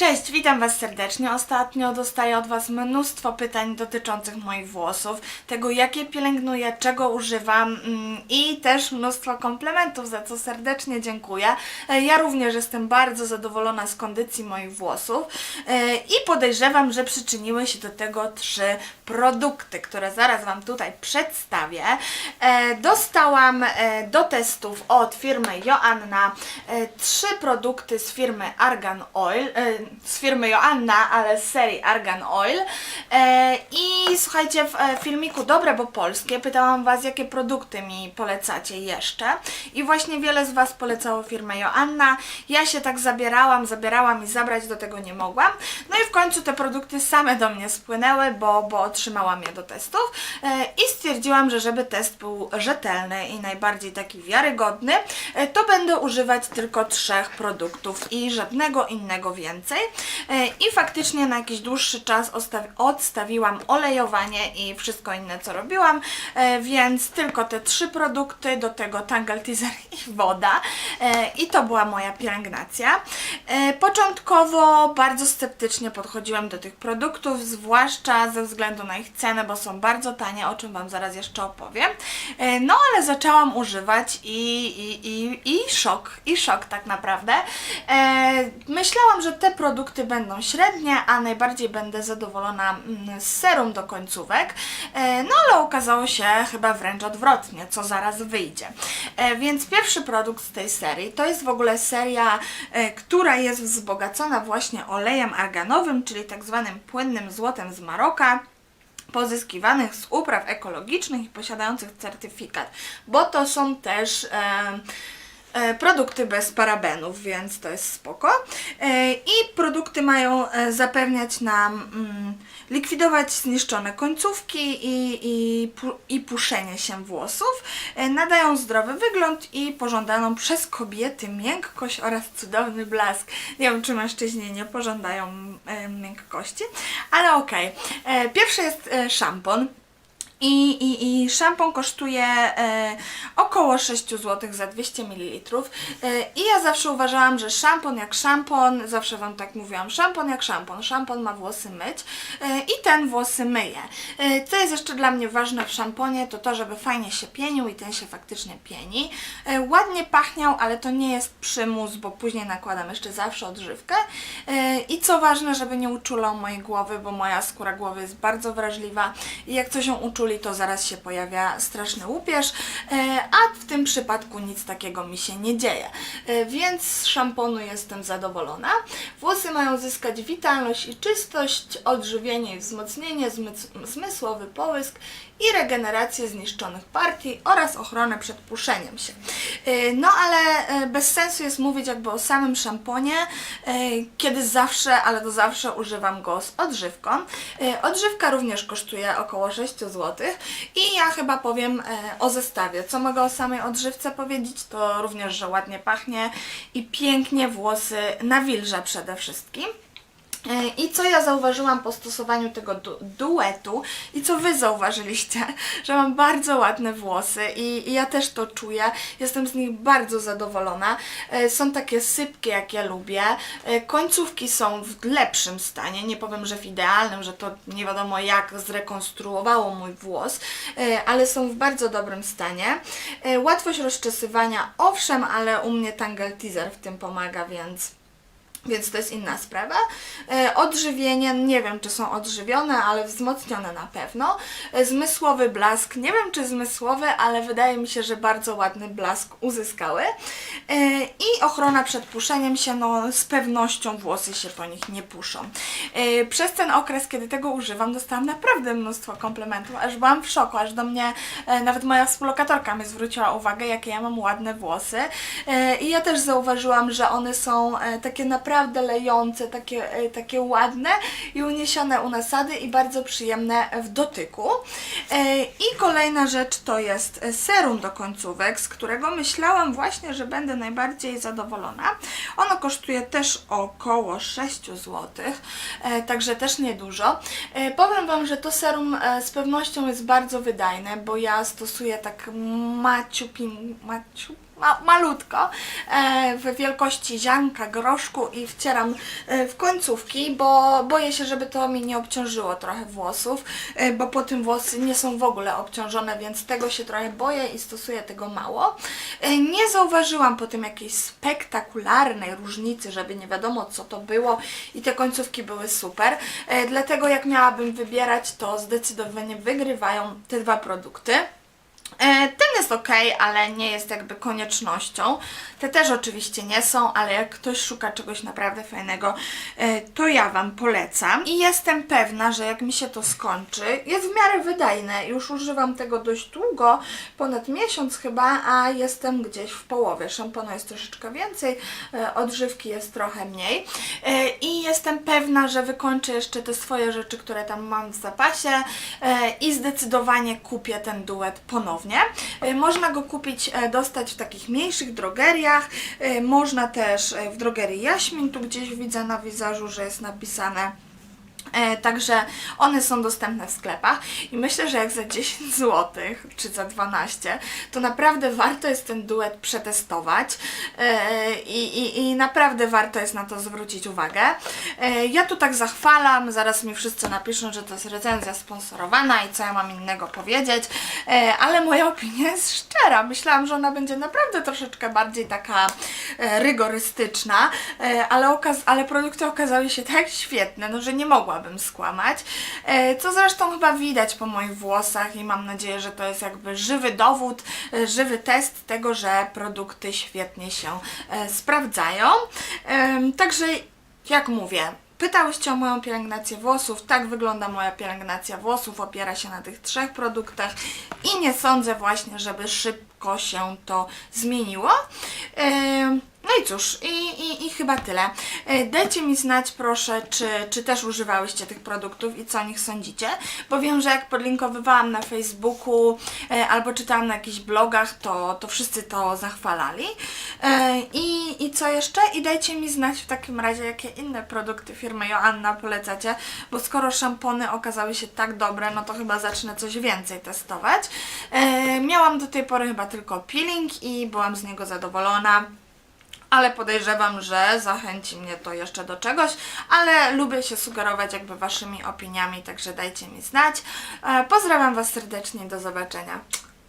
Cześć, witam Was serdecznie. Ostatnio dostaję od Was mnóstwo pytań dotyczących moich włosów, tego jakie pielęgnuję, czego używam mm, i też mnóstwo komplementów, za co serdecznie dziękuję. E, Ja również jestem bardzo zadowolona z kondycji moich włosów e, i podejrzewam, że przyczyniły się do tego trzy produkty, które zaraz Wam tutaj przedstawię. E, Dostałam do testów od firmy Joanna trzy produkty z firmy Argan Oil, z firmy Joanna, ale z serii Argan Oil. E, I słuchajcie, w e, filmiku Dobre, bo polskie pytałam Was, jakie produkty mi polecacie jeszcze. I właśnie wiele z Was polecało firmę Joanna. Ja się tak zabierałam, zabierałam i zabrać do tego nie mogłam. No i w końcu te produkty same do mnie spłynęły, bo, bo otrzymałam je do testów. E, I stwierdziłam, że żeby test był rzetelny i najbardziej taki wiarygodny, to będę używać tylko trzech produktów i żadnego innego więcej. E, I faktycznie na jakiś dłuższy czas odstawiłam olejowanie i wszystko inne co robiłam, e, więc tylko te trzy produkty, do tego Tangle Teaser i woda. E, I to była moja pielęgnacja. Początkowo bardzo sceptycznie podchodziłam do tych produktów, zwłaszcza ze względu na ich cenę, bo są bardzo tanie, o czym Wam zaraz jeszcze opowiem. No ale zaczęłam używać i, i, i, i szok, i szok tak naprawdę. Myślałam, że te produkty będą średnie, a najbardziej będę zadowolona mm, z serum do końcówek. E, No ale okazało się chyba wręcz odwrotnie, co zaraz wyjdzie. E, Więc pierwszy produkt z tej serii to jest w ogóle seria, e, która jest wzbogacona właśnie olejem arganowym, czyli tak zwanym płynnym złotem z Maroka pozyskiwanych z upraw ekologicznych i posiadających certyfikat, bo to są też produkty bez parabenów, więc to jest spoko. E, I produkty mają e, zapewniać nam mm, likwidować zniszczone końcówki i, i, i puszenie się włosów. E, Nadają zdrowy wygląd i pożądaną przez kobiety miękkość oraz cudowny blask. Nie wiem, czy mężczyźni nie pożądają e, miękkości, ale okej. E, Pierwszy jest e, szampon. I, i, I szampon kosztuje e, około 6 zł za 200 ml. E, I ja zawsze uważałam, że szampon jak szampon, zawsze Wam tak mówiłam, szampon jak szampon, szampon ma włosy myć e, i ten włosy myje. E, co jest jeszcze dla mnie ważne w szamponie, to to, żeby fajnie się pienił i ten się faktycznie pieni. E, ładnie pachniał, ale to nie jest przymus, bo później nakładam jeszcze zawsze odżywkę. E, I co ważne, żeby nie uczulał mojej głowy, bo moja skóra głowy jest bardzo wrażliwa i jak coś ją uczuli, to zaraz się pojawia straszny łupież, e, a w tym przypadku nic takiego mi się nie dzieje. E, Więc z szamponu jestem zadowolona. Włosy mają zyskać witalność i czystość, odżywienie i wzmocnienie, zmysł- zmysłowy połysk i regenerację zniszczonych partii oraz ochronę przed puszeniem się. E, No ale bez sensu jest mówić jakby o samym szamponie, kiedy zawsze, ale to zawsze używam go z odżywką. Odżywka również kosztuje około 6 zł i ja chyba powiem e, o zestawie. Co mogę o samej odżywce powiedzieć, to również, że ładnie pachnie i pięknie włosy nawilża przede wszystkim. E, I co ja zauważyłam po stosowaniu tego du duetu i co Wy zauważyliście, że mam bardzo ładne włosy i, i ja też to czuję, jestem z nich bardzo zadowolona. E, Są takie sypkie, jak ja lubię. E, Końcówki są w lepszym stanie, nie powiem, że w idealnym, że to nie wiadomo jak zrekonstruowało mój włos, ale są w bardzo dobrym stanie. Łatwość rozczesywania, owszem, ale u mnie Tangle Teaser w tym pomaga, więc... Więc to jest inna sprawa. E, odżywienie, nie wiem czy są odżywione, ale wzmocnione na pewno. E, zmysłowy blask, nie wiem czy zmysłowy, ale wydaje mi się, że bardzo ładny blask uzyskały. E, I ochrona przed puszeniem się, no z pewnością włosy się po nich nie puszą. Przez ten okres, kiedy tego używam, dostałam naprawdę mnóstwo komplementów, aż byłam w szoku, aż do mnie nawet moja współlokatorka mi zwróciła uwagę, jakie ja mam ładne włosy. I ja też zauważyłam, że one są takie naprawdę lejące, takie, e, takie ładne i uniesione u nasady i bardzo przyjemne w dotyku. E, I kolejna rzecz to jest e, serum do końcówek, z którego myślałam właśnie, że będę najbardziej zadowolona. Ono kosztuje też około 6 zł, także też niedużo. Powiem Wam, że to serum z pewnością jest bardzo wydajne, bo ja stosuję tak maciupin, maciu, ma, malutko, e, w wielkości ziarnka groszku i wcieram e, w końcówki, bo boję się, żeby to mi nie obciążyło trochę włosów, e, bo po tym włosy nie są w ogóle obciążone, więc tego się trochę boję i stosuję tego mało. Nie zauważyłam po tym jakiejś spektakularnej różnicy, żeby nie wiadomo co to było i te końcówki były super. Dlatego jak miałabym wybierać, to zdecydowanie wygrywają te dwa produkty. E, Ten jest ok, ale nie jest jakby koniecznością. Te też oczywiście nie są, ale jak ktoś szuka czegoś naprawdę fajnego, e, to ja Wam polecam. I jestem pewna, że jak mi się to skończy, jest w miarę wydajne. Już używam tego dość długo, ponad miesiąc chyba, a jestem gdzieś w połowie. Szamponu jest troszeczkę więcej, e, odżywki jest trochę mniej. I jestem pewna, że wykończę jeszcze te swoje rzeczy, które tam mam w zapasie i zdecydowanie kupię ten duet ponownie. E, Można go kupić, e, dostać w takich mniejszych drogeriach, e, można też w drogerii Jaśmin, tu gdzieś widzę na wizażu, że jest napisane Także one są dostępne w sklepach i myślę, że jak za 10 zł czy za 12, to naprawdę warto jest ten duet przetestować e, i, i, i naprawdę warto jest na to zwrócić uwagę. E, Ja tu tak zachwalam, zaraz mi wszyscy napiszą, że to jest recenzja sponsorowana i co ja mam innego powiedzieć, e, ale moja opinia jest szczera. Myślałam, że ona będzie naprawdę troszeczkę bardziej taka e, rygorystyczna, e, ale, okaz- ale produkty okazały się tak świetne, no, że nie mogłabym skłamać. E, Co zresztą chyba widać po moich włosach i mam nadzieję, że to jest jakby żywy dowód, e, żywy test tego, że produkty świetnie się e, sprawdzają. Także jak mówię, Pytałyście o moją pielęgnację włosów. Tak wygląda moja pielęgnacja włosów. Opiera się na tych trzech produktach i nie sądzę właśnie, żeby szybko się to zmieniło. Um, No i cóż, i, i, i chyba tyle. E, Dajcie mi znać proszę, czy, czy też używałyście tych produktów i co o nich sądzicie, bo wiem, że jak podlinkowywałam na Facebooku e, albo czytałam na jakichś blogach, to, to wszyscy to zachwalali. E, I, I co jeszcze? I dajcie mi znać w takim razie, jakie inne produkty firmy Joanna polecacie, bo skoro szampony okazały się tak dobre, no to chyba zacznę coś więcej testować. Miałam do tej pory chyba tylko peeling i byłam z niego zadowolona ale podejrzewam, że zachęci mnie to jeszcze do czegoś, ale lubię się sugerować jakby waszymi opiniami, także dajcie mi znać. E, Pozdrawiam Was serdecznie, do zobaczenia.